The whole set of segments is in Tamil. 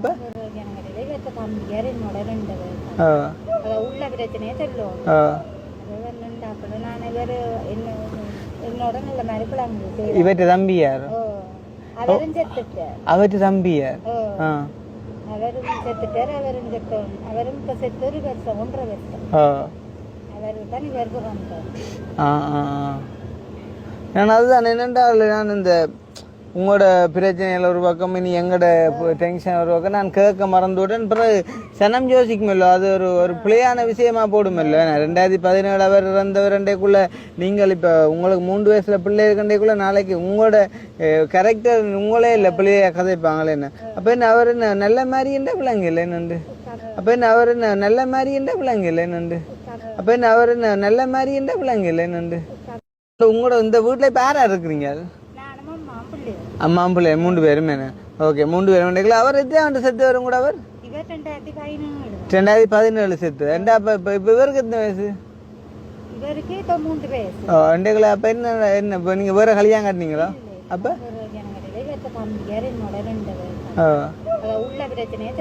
அப்ப ஜனங்களிலே இவற்றை தம்பியார் என்னோட ரெண்டு பேர் ஆ அதான் உள்ள பிரச்சனையே சொல்லுவோம் ஆ அது ரெண்டு அப்போ நான் இவர் என்ன என்னோட நல்ல மாதிரி பிள்ளைங்க இவற்ற தம்பியார் ஓ அவரும் செத்துட்டார் உங்களோட பிரச்சனையில் ஒரு பக்கம் இனி எங்களோட டென்ஷன் ஒரு பக்கம் நான் கேட்க மறந்துவிட்டேன். பிறகு சனம் இல்லை அது ஒரு ஒரு பிள்ளையான விஷயமா போடுமில்ல நான் ரெண்டாயிரத்தி பதினேழு அவர் இறந்தவர் ரெண்டைக்குள்ள நீங்கள் இப்போ உங்களுக்கு மூன்று வயசில் பிள்ளை இருக்கண்டைக்குள்ளே நாளைக்கு உங்களோட கரெக்டர் உங்களே இல்லை பிள்ளையை கதைப்பாங்களே என்ன? அப்போ என்ன அவர் என்ன நல்ல மாதிரி என்ன பிள்ளைங்க இல்லை என்னண்டு? அப்போ என்ன அவர் என்ன நல்ல மாதிரி என்ன பிள்ளைங்க இல்லை என்னண்டு? அப்போ என்ன அவர் என்ன நல்ல மாதிரி என்ன பிள்ளைங்க இல்லை என்னண்டு? உங்களோட இந்த வீட்டில் இப்போ யாரா இருக்கிறீங்க? அவர் எத்தனை ஆண்டு செத்து வரும் கூட அவர்? இவர் ரெண்டாயிரத்தி பதினேழு ரெண்டாயிரத்தி பதினேழு செத்து. ரெண்டா இப்போ இப்போ இப்போ இவருக்கு எத்தனை வயசு? இவருக்கு இப்போ மூன்று வயசு. ஓ ரெண்டுங்களா அப்போ என்ன என்ன இப்போ நீங்கள் வேறு கல்யாணம் கட்டினீங்களா? அப்போ? அதான் உள்ள பிரச்சனையே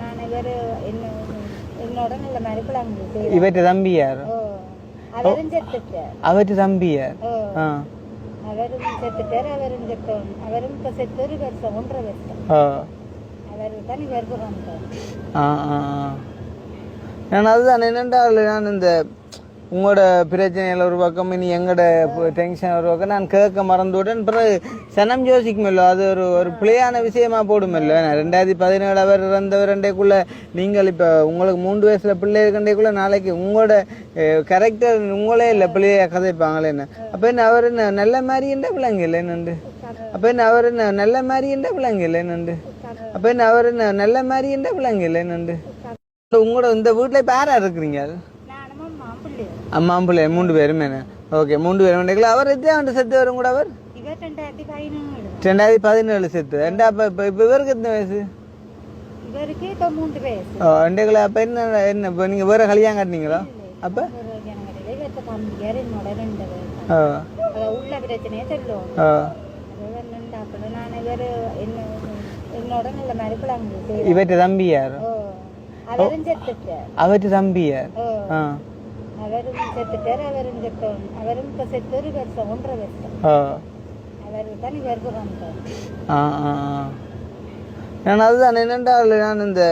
நான் இவர் என்ன என்னோட நல்ல மாதிரி பிள்ளைங்க இவற்ற தம்பியார்? ஓ. அவரும் அவற்ற தம்பியார்? ஓ. ஆ. அவரும் செத்துட்டார் அவரும் செத்தோம். அவரும் இப்போ செத்து ஒரு வருஷம் ஒன்றரை வருஷம். அவர் தான் ஆ. நான் அதுதான் என்னென்றால் நான் இந்த உங்களோட பிரச்சனையில் ஒரு பக்கம் இனி எங்களோட டென்ஷன் ஒரு பக்கம் நான் கேட்க மறந்துவிட்டேன். பிறகு சனம் இல்லை அது ஒரு ஒரு பிழையான விஷயமா போடுமில்ல நான் ரெண்டாயிரத்தி பதினேழு அவர் இறந்தவர் ரெண்டைக்குள்ள நீங்கள் இப்போ உங்களுக்கு மூன்று வயசுல பிள்ளை இருக்கண்டைக்குள்ள நாளைக்கு உங்களோட கரெக்டர் உங்களே இல்லை பிள்ளையை கதைப்பாங்களே என்ன? அப்போ என்ன அவர் என்ன நல்ல மாதிரி என்ன பிள்ளைங்க இல்லை என்னண்டு அப்போ என்ன அவர் என்ன நல்ல மாதிரி என்ன பிள்ளைங்க இல்லை என்னண்டு அப்போ என்ன அவர் என்ன நல்ல மாதிரி என்ன பிள்ளைங்க இல்லை என்னண்டு உங்களோட இந்த வீட்டில் இப்போ யாராக இருக்கிறீங்க? நானும் அம்மா பிள்ளை அம்மா பிள்ளை மூன்று பேரும் என்ன? ஓகே மூன்று பேரும் உண்டுங்களா அவர் எத்தனை ஆண்டு செத்து வரும் கூட அவர்? ரெண்டாயிரத்தி பதினேழு செத்து. ரெண்டா இப்போ இப்போ இவருக்கு எத்தனை வயசு? இவருக்கு இப்போ மூன்று வயசு. ஓ ரெண்டுங்களா இவர் தம்பியார் ஓ. அவரும் செத்துட்டார் அவரும் செத்துட்டார் அவரும் இப்போ செத்து ஒரு வருஷம் ஒன்றரை வருஷம். ஆ. அவர் தான். ஆ ஆ ஆ. நான் அதுதான் என்னென்றால் நான் இந்த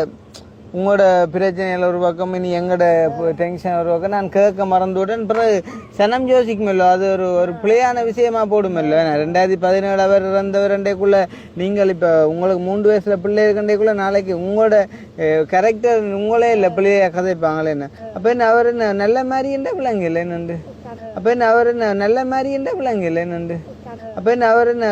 உங்களோட பிரச்சனையில் ஒரு பக்கம் இனி எங்களோட டென்ஷன் ஒரு பக்கம் நான் கேட்க மறந்துவிட்டேன். பிறகு சனம் யோசிக்குமல்லோ அது ஒரு ஒரு பிள்ளையான விஷயமா போடுமல்ல ரெண்டாயிரத்தி பதினேழு அவர் இறந்தவர் ரெண்டைக்குள்ள நீங்கள் இப்போ உங்களுக்கு மூன்று வயசுல பிள்ளை இருக்கண்டைக்குள்ள நாளைக்கு உங்களோட கரெக்டர் உங்களே இல்லை பிள்ளையை கதைப்பாங்களே என்ன? அப்போ என்ன அவர் என்ன நல்ல மாதிரி என்ன இல்லை என்னண்டு? அப்போ என்ன அவர் என்ன நல்ல மாதிரி என்ன பிள்ளைங்க இல்லை என்னண்டு? அப்போ என்ன அவர் என்ன